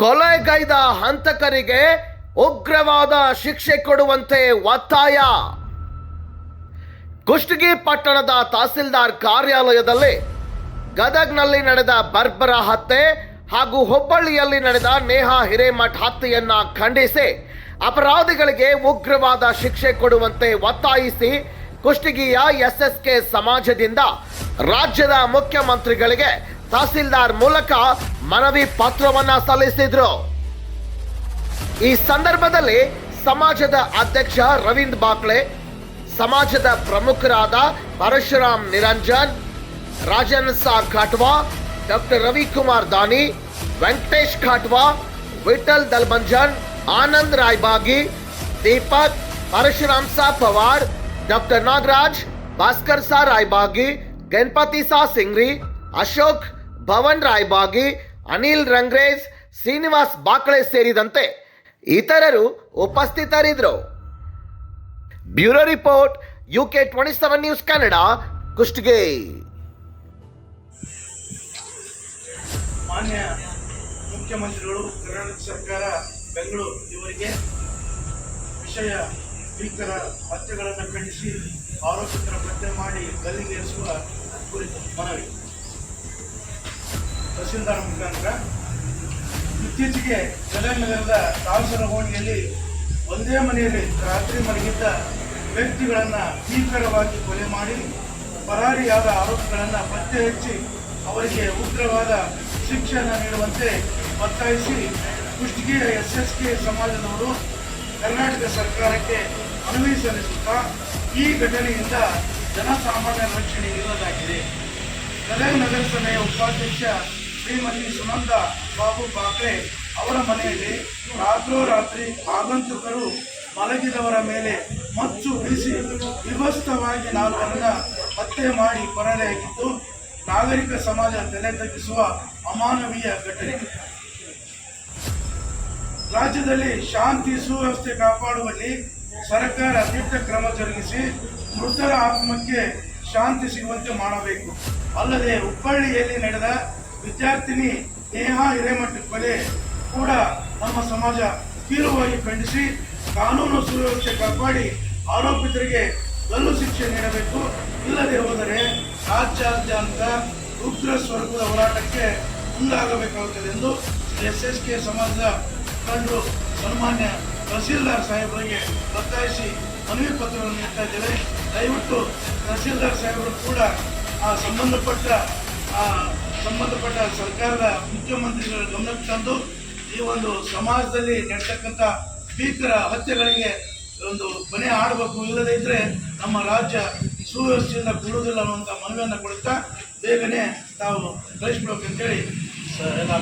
ಕೊಲೆಗೈದ ಹಂತಕರಿಗೆ ಉಗ್ರವಾದ ಶಿಕ್ಷೆ ಕೊಡುವಂತೆ ಒತ್ತಾಯ. ಕುಷ್ಟಗಿ ಪಟ್ಟಣದ ತಹಸೀಲ್ದಾರ್ ಕಾರ್ಯಾಲಯದಲ್ಲಿ ಗದಗ್ನಲ್ಲಿ ನಡೆದ ಬರ್ಬರ ಹತ್ಯೆ ಹಾಗೂ ಹುಬ್ಬಳ್ಳಿಯಲ್ಲಿ ನಡೆದ ನೇಹಾ ಹಿರೇಮಠ್ ಹತ್ಯೆಯನ್ನ ಖಂಡಿಸಿ ಅಪರಾಧಿಗಳಿಗೆ ಉಗ್ರವಾದ ಶಿಕ್ಷೆ ಕೊಡುವಂತೆ ಒತ್ತಾಯಿಸಿ ಕುಷ್ಟಗಿಯ ಎಸ್ಎಸ್ಕೆ ಸಮಾಜದಿಂದ ರಾಜ್ಯದ ಮುಖ್ಯಮಂತ್ರಿಗಳಿಗೆ ತಹಸೀಲ್ದಾರ್ ಮೂಲಕ ಮನವಿ ಪತ್ರವನ್ನ ಸಲ್ಲಿಸಿದ್ರು. ಈ ಸಂದರ್ಭದಲ್ಲಿ ಸಮಾಜದ ಅಧ್ಯಕ್ಷ ರವೀಂದ್ರ ಬಾಕ್ಲೆ, ಸಮಾಜದ ಪ್ರಮುಖರಾದ ಪರಶುರಾಮ್ ನಿರಂಜನ್ ರಾಜನ್ ಸಾರ್ ಖಾಟ್ವಾ, ಡಾಕ್ಟರ್ ರವಿಕುಮಾರ್ ದಾನಿ, ವೆಂಕಟೇಶ್ ಖಾಟ್ವಾ, ವಿಠಲ್ ದಲ್ಬಂಜನ್ ಆನಂದ್ ರಾಯ್ಬಾಗಿ, ದೀಪಕ್, ಪರಶುರಾಮ್ ಸಾ ಪವಾರ್, ಡಾಕ್ಟರ್ ನಾಗರಾಜ್, ಭಾಸ್ಕರ್ ಸಾ ರಾಯ್ಬಾಗಿ, ಗಣಪತಿ ಸಾ ಸಿಂಗ್ರಿ, ಅಶೋಕ್ ಭವನ್ ರಾಯ್ಬಾಗಿ, ಅನಿಲ್ ರಂಗ್ರೇಜ್, ಶ್ರೀನಿವಾಸ್ ಬಾಕಳೆ ಸೇರಿದಂತೆ ಇತರರು ಉಪಸ್ಥಿತರಿದ್ದರು. Bureau report U K twenty seven news Kannada, Kushtagi. ಮಾನ್ಯ ಮುಖ್ಯಮಂತ್ರಿಗಳು, ಕರ್ನಾಟಕ ಸರ್ಕಾರ, ಬೆಂಗಳೂರು, ಇವರಿಗೆ ವಿಷಯ ಭೀಕರ ಹತ್ಯೆಗಳನ್ನು ಖಂಡಿಸಿ, ಆರೋಪಿತರ ಪತ್ತೆ ಮಾಡಿ ಗಲ್ಲಿಗೇರಿಸುವ ಕುರಿತು ಮನವಿ. ತಹಸೀಲ್ದಾರ್ ಮುಖಾಂತರ ಇತ್ತೀಚೆಗೆ ಜಲನಗರದ ತಾಲೂಕಿನ ಹೋಣಿಯಲ್ಲಿ ಒಂದೇ ಮನೆಯಲ್ಲಿ ರಾತ್ರಿ ಮಲಗಿದ್ದ ವ್ಯಕ್ತಿಗಳನ್ನು ಭೀಕರವಾಗಿ ಕೊಲೆ ಮಾಡಿ ಪರಾರಿಯಾದ ಆರೋಪಿಗಳನ್ನು ಪತ್ತೆ ಹಚ್ಚಿ ಅವರಿಗೆ ಉಗ್ರವಾದ ಶಿಕ್ಷಣ ನೀಡುವಂತೆ ಒತ್ತಾಯಿಸಿ ಕುಷ್ಟಗಿಯ ಎಸ್ ಎಸ್ ಕೆ ಸಮಾಜದವರು ಕರ್ನಾಟಕ ಸರ್ಕಾರಕ್ಕೆ ಮನವಿ ಸಲ್ಲಿಸುತ್ತಾ ಈ ಘಟನೆಯಿಂದ ಜನಸಾಮಾನ್ಯರ ರಕ್ಷಣೆ ಇಲ್ಲದಾಗಿದೆ ಗದಗ ನಗರಸಭೆಯ ಉಪಾಧ್ಯಕ್ಷ ಶ್ರೀಮತಿ ಸುನಂದ ಬಾಬು ಬಾಕ್ರೆ ಅವರ ಮನೆಯಲ್ಲಿ ರಾತ್ರೋರಾತ್ರಿ ಆಗಂತುಕರು ಮಲಗಿದವರ ಮೇಲೆ ಮಚ್ಚು ಬೀಸಿ. ವಿಭಸ್ತವಾಗಿ ನಾಲ್ವರನ್ನ ಹತ್ಯೆ ಮಾಡಿ ಪರಾರಿಯಾಗಿದ್ದು ನಾಗರಿಕ ಸಮಾಜ ತಲೆ ತಗ್ಗಿಸುವ ಅಮಾನವೀಯ ಘಟನೆ. ರಾಜ್ಯದಲ್ಲಿ ಶಾಂತಿ ಸುವ್ಯವಸ್ಥೆ ಕಾಪಾಡುವಲ್ಲಿ ಸರ್ಕಾರ ದಿಟ್ಟ ಕ್ರಮ ಜರುಗಿಸಿ ಮೃತರ ಆತ್ಮಕ್ಕೆ ಶಾಂತಿ ಸಿಗುವಂತೆ ಮಾಡಬೇಕು. ಅಲ್ಲದೆ ಹುಬ್ಬಳ್ಳಿಯಲ್ಲಿ ನಡೆದ ವಿದ್ಯಾರ್ಥಿನಿ ನೇಹಾ ಹಿರೇಮಠ ಕೊಲೆ ಕೂಡ ನಮ್ಮ ಸಮಾಜ ತೀವ್ರವಾಗಿ ಖಂಡಿಸಿ ಕಾನೂನು ಸುವ್ಯವಸ್ಥೆ ಕಾಪಾಡಿ ಆರೋಪಿತರಿಗೆ ಗಲ್ಲು ಶಿಕ್ಷೆ ನೀಡಬೇಕು. ಇಲ್ಲದೆ ಹೋದರೆ ರಾಜ್ಯಾದ್ಯಂತ ಉಗ್ರ ಸ್ವರ್ಗದ ಹೋರಾಟಕ್ಕೆ ಮುಂದಾಗಬೇಕಾಗುತ್ತದೆ ಎಂದು ಎಸ್ ಎಸ್ ಕೆ ಸಮಾಜದ ಕಂಡು ಸನ್ಮಾನ್ಯ ತಹಸೀಲ್ದಾರ್ ಸಾಹೇಬರಿಗೆ ಒತ್ತಾಯಿಸಿ ಮನವಿ ಪತ್ರವನ್ನು ನೀಡ್ತಾ ಇದ್ದೇವೆ. ದಯವಿಟ್ಟು ತಹಸೀಲ್ದಾರ್ ಸಾಹೇಬರು ಕೂಡ ಆ ಸಂಬಂಧಪಟ್ಟ ಆ ಸಂಬಂಧಪಟ್ಟ ಸರ್ಕಾರದ ಮುಖ್ಯಮಂತ್ರಿಗಳ ಗಮನಕ್ಕೆ ತಂದು ಈ ಒಂದು ಸಮಾಜದಲ್ಲಿ ನಡೆತಕ್ಕಂಥ ಭೀಕರ ಹತ್ಯೆಗಳಿಗೆ ಒಂದು ಮನೆ ಆಡಬೇಕು. ಇಲ್ಲದೇ ಇದ್ರೆ ನಮ್ಮ ರಾಜ್ಯ ಸುವ್ಯವಸ್ಥೆಯಿಂದ ಕೂಡುವುದಿಲ್ಲ ಅನ್ನುವಂಥ ಮನವಿಯನ್ನು ಕೊಡುತ್ತಾ ಬೇಗನೆ ತಾವು ಕಳಿಸ್ಬೇಕು ಅಂತೇಳಿ. ಸ- ಎಲ್ಲ